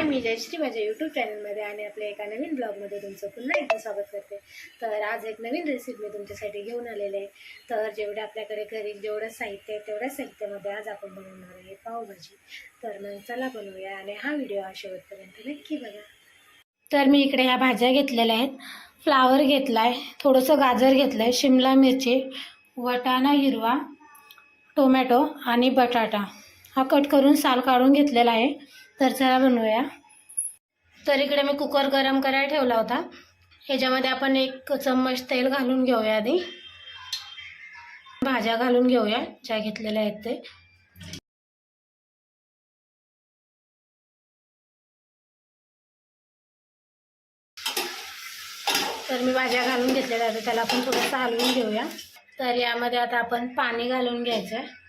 हाय मी जयश्री माझ्या यूट्यूब चॅनलमध्ये आणि आपल्या एका नवीन ब्लॉगमध्ये तुमचं पुन्हा एकदा स्वागत करते. तर आज एक नवीन रेसिपी मी तुमच्यासाठी घेऊन आलेले आहे. तर जेवढे आपल्याकडे घरी जेवढं साहित्य आहे तेवढ्या साहित्यामध्ये आज आपण बनवणार आहे पावभाजी. तर मग चला बनवूया आणि हा व्हिडिओ हा शेवटपर्यंत नक्की बघा. तर मी इकडे ह्या भाज्या घेतलेल्या आहेत. फ्लावर घेतला आहे थोडंसं गाजर घेतलं आहे शिमला मिरची वटाणा हिरवा टोमॅटो आणि बटाटा. हा कट करून साल काढून घेतलेला आहे. तर चला बनवूया. तर इकडे मी कुकर गरम करायला ठेवला होता. ह्याच्यामध्ये आपण एक चम्मच तेल घालून घेऊया आधी. भाज्या घालून घेऊया ज्या घेतलेल्या आहेत ते. तर मी भाज्या घालून घेतलेल्या आहेत त्याला आपण थोडंसं हलवून घेऊया. तर यामध्ये आता आपण पाणी घालून घ्यायचं आहे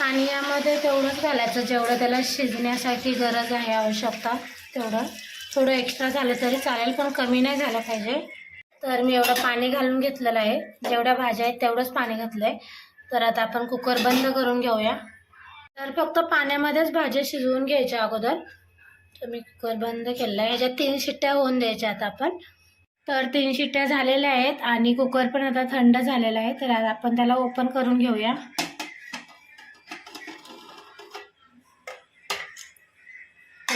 आणि यामध्ये तेवढंच घालायचं. जेवढं त्याला शिजण्यासाठी गरज आहे आवश्यकता तेवढं. थोडं एक्स्ट्रा झालं तरी चालेल पण कमी नाही झालं पाहिजे. तर मी एवढं पाणी घालून घेतलेलं आहे. जेवढ्या भाज्या आहेत तेवढंच पाणी घातलं आहे तर आता आपण कुकर बंद करून घेऊया. तर फक्त पाण्यामध्येच भाज्या शिजवून घ्यायच्या अगोदर. तर मी कुकर बंद केलेला आहे. याच्यात तीन शिट्ट्या होऊन द्यायच्या आता आपण. तर तीन शिट्ट्या झालेल्या आहेत आणि कुकर पण आता थंड झालेला आहे. तर आता आपण त्याला ओपन करून घेऊया.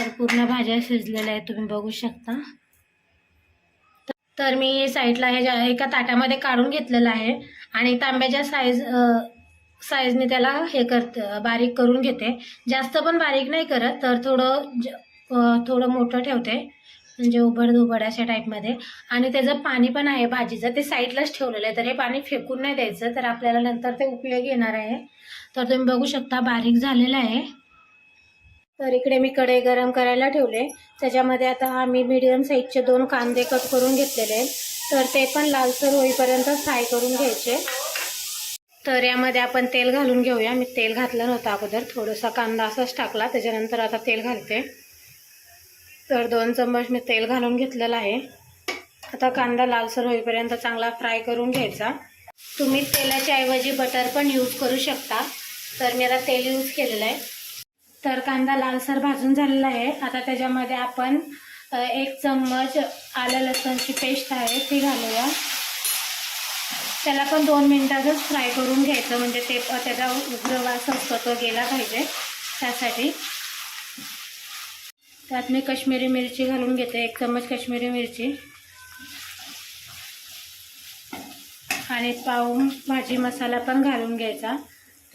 तर पूर्ण भाज्या शिजलेल्या आहेत तुम्ही बघू शकता. तर मी साईडला हे ज्या एका ताटामध्ये काढून घेतलेलं आहे आणि तांब्याच्या साईज साईजने त्याला हे करते बारीक करून घेते. जास्त पण बारीक नाही करत तर थोडं ज थोडं मोठं ठेवते. म्हणजे उबड धुबड अशा टाईपमध्ये आणि त्याचं पाणी पण आहे भाजीचं ते साईडलाच ठेवलेलं आहे. तर हे पाणी फेकून नाही द्यायचं तर आपल्याला नंतर ते उपयोग येणार आहे. तर तुम्ही बघू शकता बारीक झालेलं आहे. तर इकडे मी कढई गरम करायला ठेवले. त्याच्यामध्ये आता हा मी मिडियम साईजचे दोन कांदे कट करून घेतलेले. आहेत तर ते पण लालसर होईपर्यंत फ्राय करून घ्यायचे. तर यामध्ये आपण तेल घालून घेऊया. मी तेल घातलं नव्हतं अगोदर. थोडासा कांदा असाच टाकला. त्याच्यानंतर आता तेल घालते. तर दोन चम्मच मी तेल घालून घेतलेलं आहे. आता कांदा लालसर होईपर्यंत चांगला फ्राय करून घ्यायचा. तुम्ही तेलाच्या ऐवजी बटर पण यूज करू शकता. तर मी आता तेल यूज केलेलं आहे. तर कांदा लालसर भाजून झालेला आहे. आता त्याच्यामध्ये आपण एक चम्मच आलं लसणची पेस्ट आहे ती घालूया. त्याला पण दोन मिनिटातच फ्राय करून घ्यायचं म्हणजे ते त्याचा उग्र वास असतो तो गेला पाहिजे त्यासाठी. त्यात मी कश्मीरी मिरची घालून घेते एक चम्मच कश्मीरी मिरची. आणि पाव भाजी मसाला पण घालून घ्यायचा.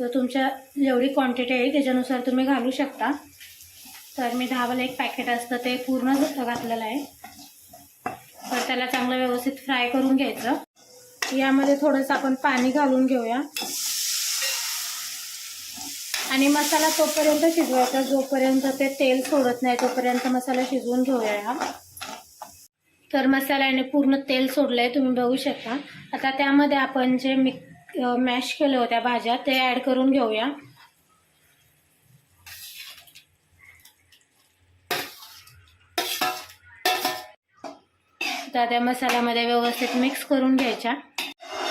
तर तुमच्या जेवढी क्वांटिटी आहे त्याच्यानुसार तुम्ही घालू शकता. तर मी दहावाला एक पॅकेट असतं ते पूर्ण घातलेलं आहे. तर त्याला चांगलं व्यवस्थित फ्राय करून घ्यायचं. यामध्ये थोडंसं आपण पाणी घालून घेऊया. आणि मसाला तोपर्यंत शिजवायचा जोपर्यंत ते तेल सोडत नाही तोपर्यंत मसाला शिजवून घेऊया हा. तर मसाल्याने पूर्ण तेल सोडलं आहे तुम्ही बघू शकता. आता त्यामध्ये आपण जे मिक मॅश केलं होत्या भाज्या. ते ॲड करून घेऊया. आता त्या मसाल्यामध्ये व्यवस्थित मिक्स करून घ्यायच्या.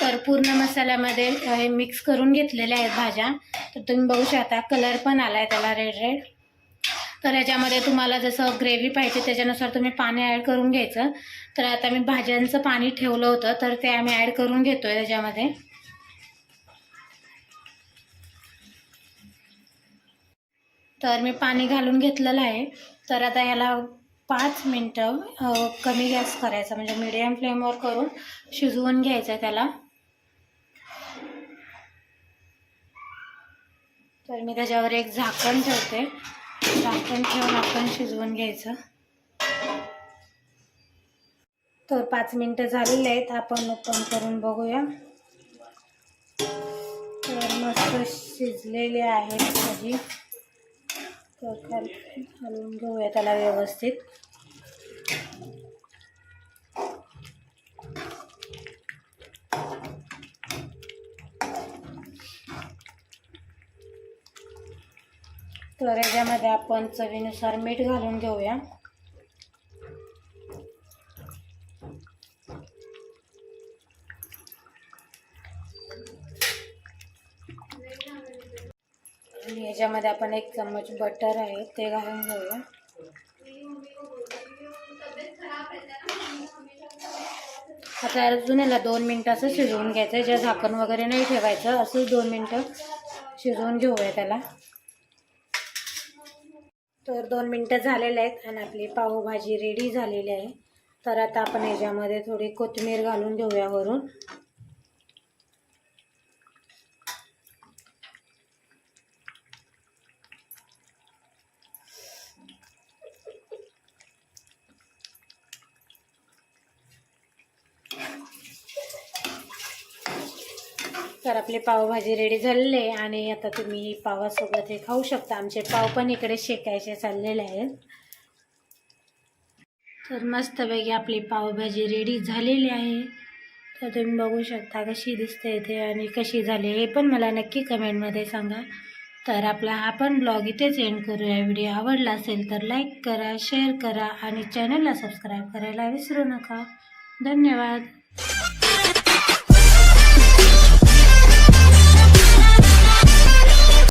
तर पूर्ण मसाल्यामध्ये हे मिक्स करून घेतलेल्या आहेत भाज्या. तर तुम्ही बघू शकता कलर पण आला आहे त्याला रेड रेड तर याच्यामध्ये तुम्हाला जसं ग्रेव्ही पाहिजे त्याच्यानुसार तुम्ही पाणी ॲड करून घ्यायचं. तर आता मी भाज्यांचं पाणी ठेवलं होतं तर ते आम्ही ॲड करून घेतो आहे त्याच्यामध्ये तर मी पाणी घालून घेतलेलं आहे. तर आता ह्याला पाच मिनटं कमी गॅस करायचा म्हणजे मीडियम फ्लेमवर करून शिजवून घ्यायचं आहे त्याला. तर मी त्याच्यावर एक झाकण ठेवते. झाकण ठेवून आपण शिजवून घ्यायचं. तर पाच मिनटं झालेली आहेत आपण ओपन करून बघूया. तर मस्त शिजलेले आहेत भाजी तर खाल घालून घेऊया त्याला व्यवस्थित. तर याच्यामध्ये आपण चवीनुसार मीठ घालून घेऊया. आणि याच्यामध्ये आपण एक चम्मच बटर आहे ते घालून घेऊया. आता अजून याला दोन मिनटं असं शिजवून घ्यायचं आहे ज्या झाकण वगैरे नाही ठेवायचं असंच दोन मिनटं शिजवून घेऊया त्याला. तर दोन मिनटं झालेले आहेत आणि आपली पावभाजी रेडी झालेली आहे. तर आता आपण याच्यामध्ये थोडी कोथिंबीर घालून घेऊया वरून. तर आपली पावभाजी रेडी झालेली आहे आणि आता तुम्ही पावासोबत हे खाऊ शकता. आमचे पाव पण इकडे शेकायचे चाललेले आहेत. तर मस्तपैकी आपली पावभाजी रेडी झालेली आहे. तर तुम्ही बघू शकता कशी दिसते इथे आणि कशी झाली हे पण मला नक्की कमेंटमध्ये सांगा. तर आपला हा पण ब्लॉग इथेच एंड करूया. व्हिडिओ आवडला असेल तर लाईक करा शेअर करा आणि चॅनलला सबस्क्राईब करायला विसरू नका. धन्यवाद.